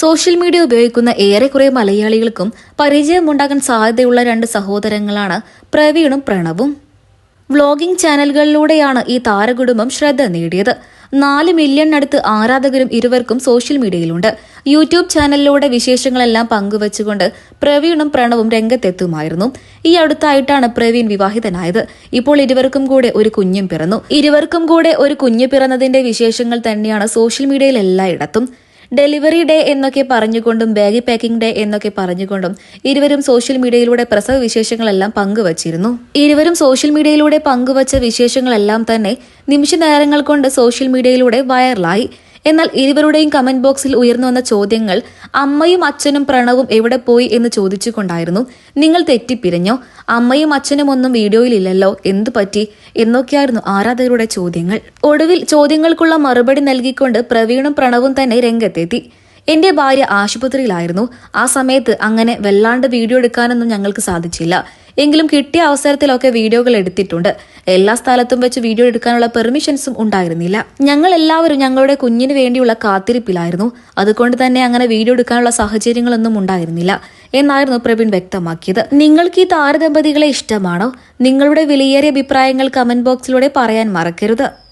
Social media ഉപയോഗിക്കുന്ന ഏറെക്കുറെ മലയാളികൾക്കും പരിചയമുണ്ടാകാൻ സാധ്യതയുള്ള രണ്ട് സഹോദരങ്ങളാണ് പ്രവീണും പ്രണവും. വ്ളോഗിംഗ് ചാനലുകളിലൂടെയാണ് ഈ താരകുടുംബം ശ്രദ്ധ നേടിയത്. നാല് മില്യണിനടുത്ത് ആരാധകരും ഇരുവർക്കും സോഷ്യൽ മീഡിയയിലുണ്ട്. യൂട്യൂബ് ചാനലിലൂടെ വിശേഷങ്ങളെല്ലാം പങ്കുവച്ചുകൊണ്ട് പ്രവീണും പ്രണവും രംഗത്തെത്തുമായിരുന്നു. ഈ അടുത്തായിട്ടാണ് പ്രവീൺ വിവാഹിതനായത്. ഇപ്പോൾ ഇരുവർക്കും കൂടെ ഒരു കുഞ്ഞും പിറന്നു. ഇരുവർക്കും കൂടെ ഒരു കുഞ്ഞു പിറന്നതിന്റെ വിശേഷങ്ങൾ തന്നെയാണ് സോഷ്യൽ മീഡിയയിൽ എല്ലായിടത്തും. ഡെലിവറി ഡേ എന്നൊക്കെ പറഞ്ഞുകൊണ്ടും ബാഗി പാക്കിംഗ് ഡേ എന്നൊക്കെ പറഞ്ഞുകൊണ്ടും ഇരുവരും സോഷ്യൽ മീഡിയയിലൂടെ പ്രസവ വിശേഷങ്ങളെല്ലാം പങ്കുവച്ചിരുന്നു. ഇരുവരും സോഷ്യൽ മീഡിയയിലൂടെ പങ്കുവച്ച വിശേഷങ്ങളെല്ലാം തന്നെ നിമിഷ നേരങ്ങൾ കൊണ്ട് സോഷ്യൽ മീഡിയയിലൂടെ വൈറലായി. എന്നാൽ ഇരുവരുടെയും കമന്റ് ബോക്സിൽ ഉയർന്നു വന്ന ചോദ്യങ്ങൾ അമ്മയും അച്ഛനും പ്രണവും എവിടെ പോയി എന്ന് ചോദിച്ചുകൊണ്ടായിരുന്നു. നിങ്ങൾ തെറ്റിപ്പിരിഞ്ഞോ? അമ്മയും അച്ഛനും ഒന്നും വീഡിയോയിലില്ലല്ലോ എന്തു പറ്റി? എന്നൊക്കെയായിരുന്നു ആരാധകരുടെ ചോദ്യങ്ങൾ. ഒടുവിൽ ചോദ്യങ്ങൾക്കുള്ള മറുപടി നൽകിക്കൊണ്ട് പ്രവീണും പ്രണവും തന്നെ രംഗത്തെത്തി. എന്റെ ഭാര്യ ആശുപത്രിയിലായിരുന്നു. ആ സമയത്ത് അങ്ങനെ വല്ലാണ്ട് വീഡിയോ എടുക്കാനൊന്നും ഞങ്ങൾക്ക് സാധിച്ചില്ല. എങ്കിലും കിട്ടിയ അവസരത്തിലൊക്കെ വീഡിയോകൾ എടുത്തിട്ടുണ്ട്. എല്ലാ സ്ഥലത്തും വെച്ച് വീഡിയോ എടുക്കാനുള്ള പെർമിഷൻസും ഉണ്ടായിരുന്നില്ല. ഞങ്ങൾ എല്ലാവരും ഞങ്ങളുടെ കുഞ്ഞിന് വേണ്ടിയുള്ള കാത്തിരിപ്പിലായിരുന്നു. അതുകൊണ്ട് തന്നെ അങ്ങനെ വീഡിയോ എടുക്കാനുള്ള സാഹചര്യങ്ങളൊന്നും ഉണ്ടായിരുന്നില്ല എന്നായിരുന്നു പ്രവീൺ വ്യക്തമാക്കിയത്. നിങ്ങൾക്ക് ഈ താരദമ്പതികളെ ഇഷ്ടമാണോ? നിങ്ങളുടെ വിലയേറിയ അഭിപ്രായങ്ങൾ കമന്റ് ബോക്സിലൂടെ പറയാൻ മറക്കരുത്.